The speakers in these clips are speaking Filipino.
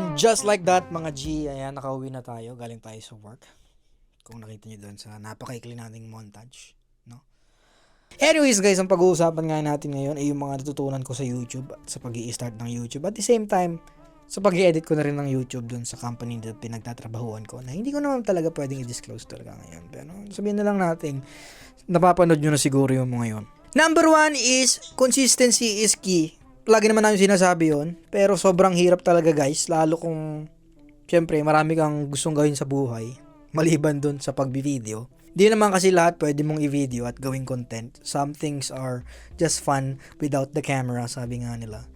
And just like that, mga G, ayan, nakauwi na tayo. Galing tayo sa work. Kung nakita nyo doon sa napakaikli nating montage. No? Anyways, guys, ang pag-uusapan nga natin ngayon ay yung mga natutunan ko sa YouTube at sa pag start ng YouTube. At the same time, sa pag edit ko na rin ng YouTube doon sa company na pinagtatrabahuan ko na hindi ko naman talaga pwedeng i-disclose talaga ngayon. Pero sabihin na lang natin, napapanood nyo na siguro yung mga yun. Number one is, consistency is key. Lagi naman namin sinasabi yon pero sobrang hirap talaga guys, lalo kung, syempre, marami kang gustong gawin sa buhay, maliban dun sa pagbi-video. Di naman kasi lahat pwede mong i-video at gawing content. Some things are just fun without the camera, sabi nga nila.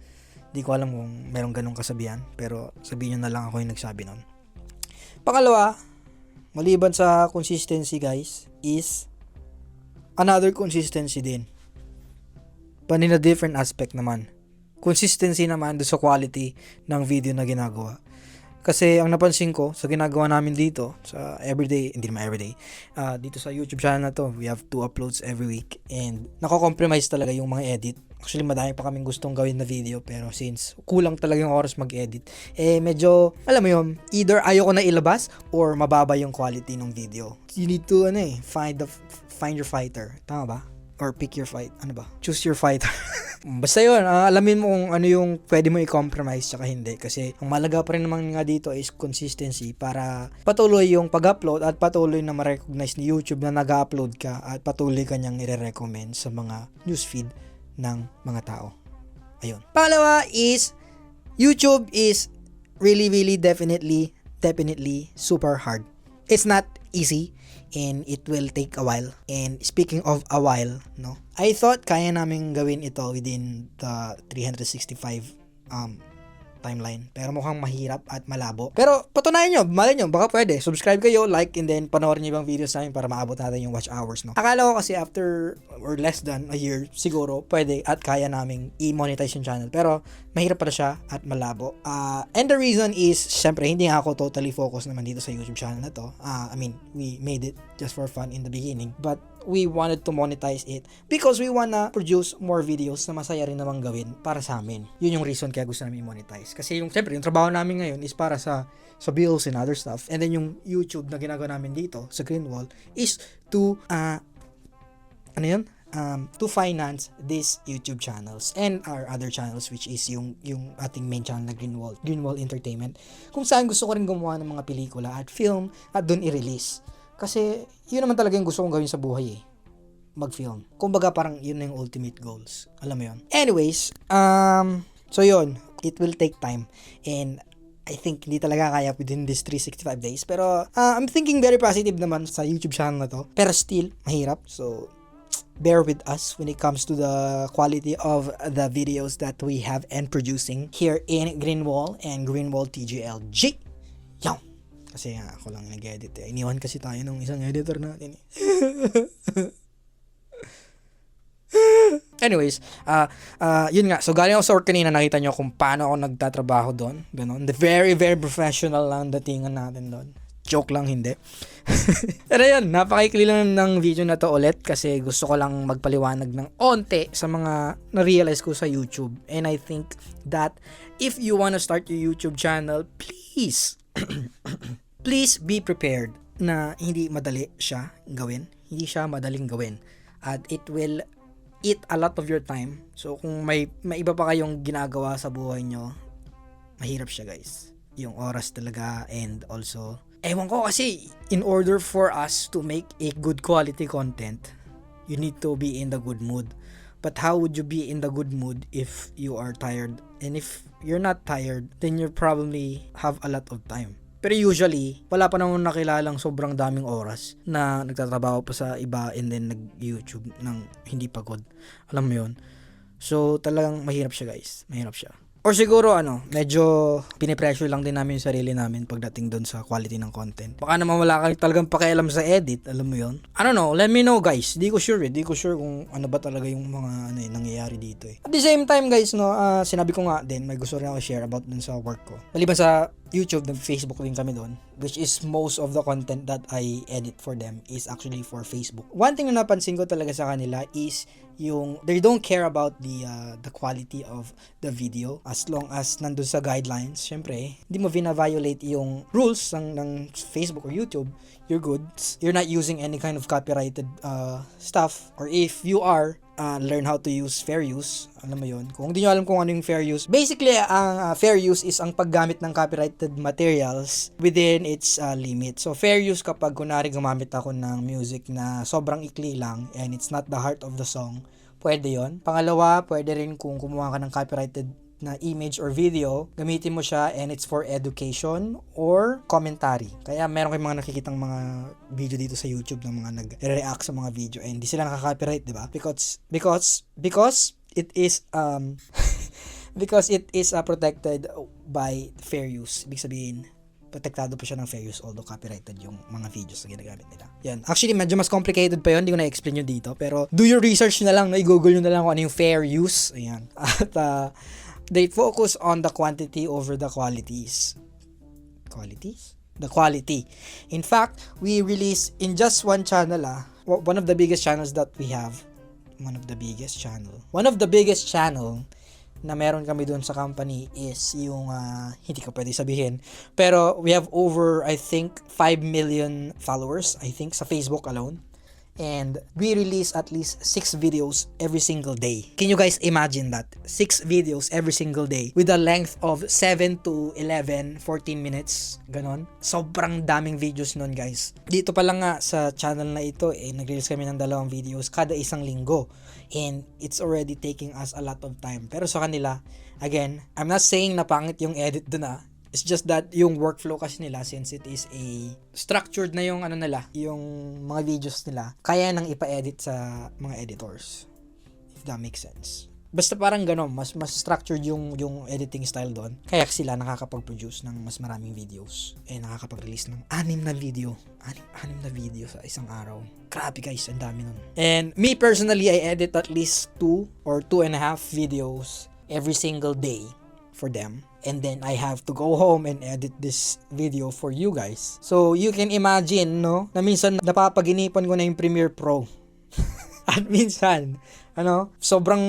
Di ko alam kung merong ganong kasabihan, pero sabihin nyo na lang ako yung nagsabi nun. Pangalawa, maliban sa consistency guys, is another consistency din. But in a different aspect naman. Consistency naman do sa quality ng video na ginagawa. Kasi ang napansin ko sa ginagawa namin dito sa everyday, hindi naman everyday, ah, dito sa YouTube channel na to, we have two uploads every week and nako-compromise talaga yung mga edit. Actually, madami pa kaming gustong gawin na video pero since kulang talaga yung oras mag-edit, eh medyo, alam mo yun, either ayoko na ilabas or mababa yung quality ng video. You need to, ano eh, find the, find your fighter. Tama ba? Or pick your fight. Ano ba? Choose your fighter. Basta yun, ah, alamin mo kung ano yung pwede mo i-compromise tsaka hindi. Kasi ang malaga pa rin naman nga dito is consistency para patuloy yung pag-upload at patuloy na ma-recognize ni YouTube na nag-upload ka at patuloy ka niyang i-recommend sa mga newsfeed ng mga tao. Ayun. Pangalawa is YouTube is really, really, definitely, definitely super hard. It's not easy and it will take a while. And speaking of a while, no, I thought kaya namin gawin ito within the 365 um timeline. Pero mukhang mahirap at malabo. Pero patunayan nyo, malay nyo, baka pwede. Subscribe kayo, like, and then panoorin nyo yung videos namin para maabot natin yung watch hours, no? Akala ko kasi after or less than a year, siguro, pwede at kaya naming i-monetize yung channel. Pero mahirap pala siya at malabo. Uh, and the reason is, syempre, hindi ako totally focused naman dito sa YouTube channel na to. Uh, I mean, we made it just for fun in the beginning. But we wanted to monetize it because we wanna produce more videos na masaya rin namang gawin para sa amin. Yun yung reason kaya gusto namin monetize. Kasi yung, syempre, yung trabaho namin ngayon is para sa sa bills and other stuff. And then yung YouTube na ginagawa namin dito sa Greenwall is to, uh, ano yun? Um, to finance these YouTube channels and our other channels which is yung yung ating main channel na Greenwall, Greenwall Entertainment. Kung saan gusto ko rin gumawa ng mga pelikula at film at doon i-release. Kasi, yun naman talaga yung gusto kong gawin sa buhay eh. Mag-film. Kumbaga parang yun na yung ultimate goals. Alam mo yun. Anyways, um, so yun. It will take time. And I think hindi talaga kaya within this 365 days. Pero uh, I'm thinking very positive naman sa YouTube channel na to. Pero still, mahirap. So, bear with us when it comes to the quality of the videos that we have and producing here in Greenwall and Greenwall TGLG. Yow! Kasi nga, ako lang nag-edit eh. Iniwan kasi tayo nung isang editor natin eh. Anyways, uh, uh, yun nga. So, galing ako sa work kanina, nakita nyo kung paano ako nagtatrabaho doon. Ganon. The very, very professional lang datingan natin doon. Joke lang, hindi. Pero yun, napakaikli lang ng video na to ulit kasi gusto ko lang magpaliwanag ng onte sa mga na-realize ko sa YouTube. And I think that if you wanna start your YouTube channel, please, please be prepared na hindi madali siya gawin. Hindi siya madaling gawin. At it will eat a lot of your time. So kung may, may iba pa kayong ginagawa sa buhay nyo, mahirap siya guys. Yung oras talaga and also, ewan ko kasi in order for us to make a good quality content, you need to be in the good mood. But how would you be in the good mood if you are tired? And if you're not tired, then you probably have a lot of time. Pero usually, wala pa naman nakilalang sobrang daming oras na nagtatrabaho pa sa iba and then nag-YouTube ng hindi pagod. Alam mo yun? So, talagang mahirap siya guys. Mahirap siya. Or siguro ano, medyo pinipressure lang din namin yung sarili namin pagdating doon sa quality ng content. Baka naman wala kang talagang pakialam sa edit, alam mo yon. I don't know, let me know guys. Di ko sure eh, di ko sure kung ano ba talaga yung mga ano eh, nangyayari dito eh. At the same time guys, no, ah, sinabi ko nga din, may gusto rin ako share about dun sa work ko. Maliban sa YouTube, nag-Facebook din kami doon, which is most of the content that I edit for them is actually for Facebook. One thing na napansin ko talaga sa kanila is yung they don't care about the uh, the quality of the video as long as nandun sa guidelines. Syempre, hindi mo vina-violate yung rules ng, ng Facebook or YouTube, you're good. You're not using any kind of copyrighted uh, stuff or if you are, uh, learn how to use fair use. Alam mo yon Kung hindi nyo alam kung ano yung fair use, basically, ang uh, fair use is ang paggamit ng copyrighted materials within its uh, limit. So, fair use kapag kunwari gumamit ako ng music na sobrang ikli lang and it's not the heart of the song, pwede yon Pangalawa, pwede rin kung kumuha ka ng copyrighted na image or video, gamitin mo siya and it's for education or commentary. Kaya meron kayong mga nakikitang mga video dito sa YouTube ng mga nag-react sa mga video and hindi sila nakaka-copyright, di ba? Because, because, because it is, um, because it is uh, protected by fair use. Ibig sabihin, protektado pa siya ng fair use although copyrighted yung mga videos na ginagamit nila. Yan. Actually, medyo mas complicated pa yun. Hindi ko na-explain yun dito. Pero do your research na lang. No? I-google nyo na lang kung ano yung fair use. Ayan. At uh, they focus on the quantity over the qualities. Qualities? The quality. In fact, we release in just one channel ah, one of the biggest channels that we have, one of the biggest channel. One of the biggest channel na meron kami doon sa company is yung ah, hindi ko pwede sabihin pero we have over I think 5 million followers I think sa Facebook alone and we release at least 6 videos every single day. Can you guys imagine that? 6 videos every single day with a length of 7 to 11, 14 minutes. Ganon. Sobrang daming videos nun guys. Dito pa lang nga sa channel na ito, eh, nag-release kami ng dalawang videos kada isang linggo. And it's already taking us a lot of time. Pero sa kanila, again, I'm not saying na pangit yung edit dun ah. It's just that yung workflow kasi nila since it is a structured na yung ano nila, yung mga videos nila, kaya nang ipa-edit sa mga editors. If that makes sense. Basta parang gano'n, mas mas structured yung yung editing style doon. Kaya sila nakakapag-produce ng mas maraming videos eh nakakapag-release ng anim na video. Anim, anim na video sa isang araw. Grabe guys, ang dami nun. And me personally, I edit at least two or two and a half videos every single day for them and then I have to go home and edit this video for you guys. So you can imagine no na minsan napapaginipan ko na yung Premiere Pro. At minsan, ano, sobrang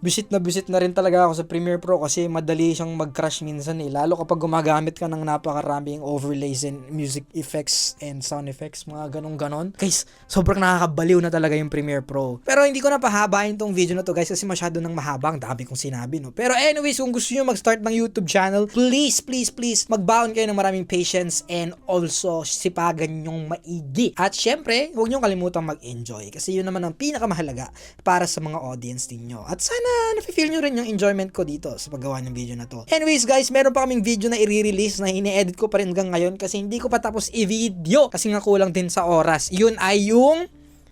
bisit na bisit na rin talaga ako sa Premiere Pro kasi madali siyang mag-crash minsan eh. Lalo kapag gumagamit ka ng napakaraming overlays and music effects and sound effects, mga ganong ganon. Guys, sobrang nakakabaliw na talaga yung Premiere Pro. Pero hindi ko na pahabain tong video na to guys kasi masyado nang mahaba. Ang dami kong sinabi no. Pero anyways, kung gusto nyo mag-start ng YouTube channel, please, please, please, magbaon kayo ng maraming patience and also sipagan nyong maigi. At syempre, huwag nyo kalimutang mag-enjoy kasi yun naman ang pinakamahalaga para sa mga audience ninyo. At sana nafe-feel nyo rin yung enjoyment ko dito sa paggawa ng video na to. Anyways guys, meron pa kaming video na i-release na ini-edit ko pa rin hanggang ngayon kasi hindi ko pa tapos i-video kasi nga kulang din sa oras. Yun ay yung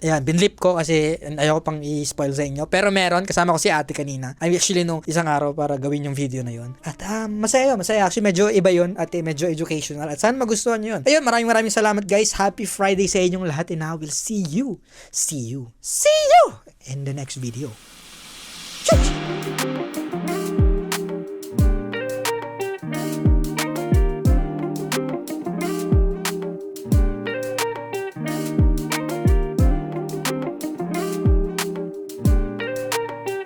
Ayan, binlip ko kasi ayoko pang i-spoil sa inyo. Pero meron, kasama ko si ate kanina. I actually nung isang araw para gawin yung video na yun. At um, masaya yun, masaya. Actually, medyo iba yun at medyo educational. At sana magustuhan nyo yun. Ayun, maraming maraming salamat guys. Happy Friday sa inyong lahat and I will see you, see you, see you in the next video.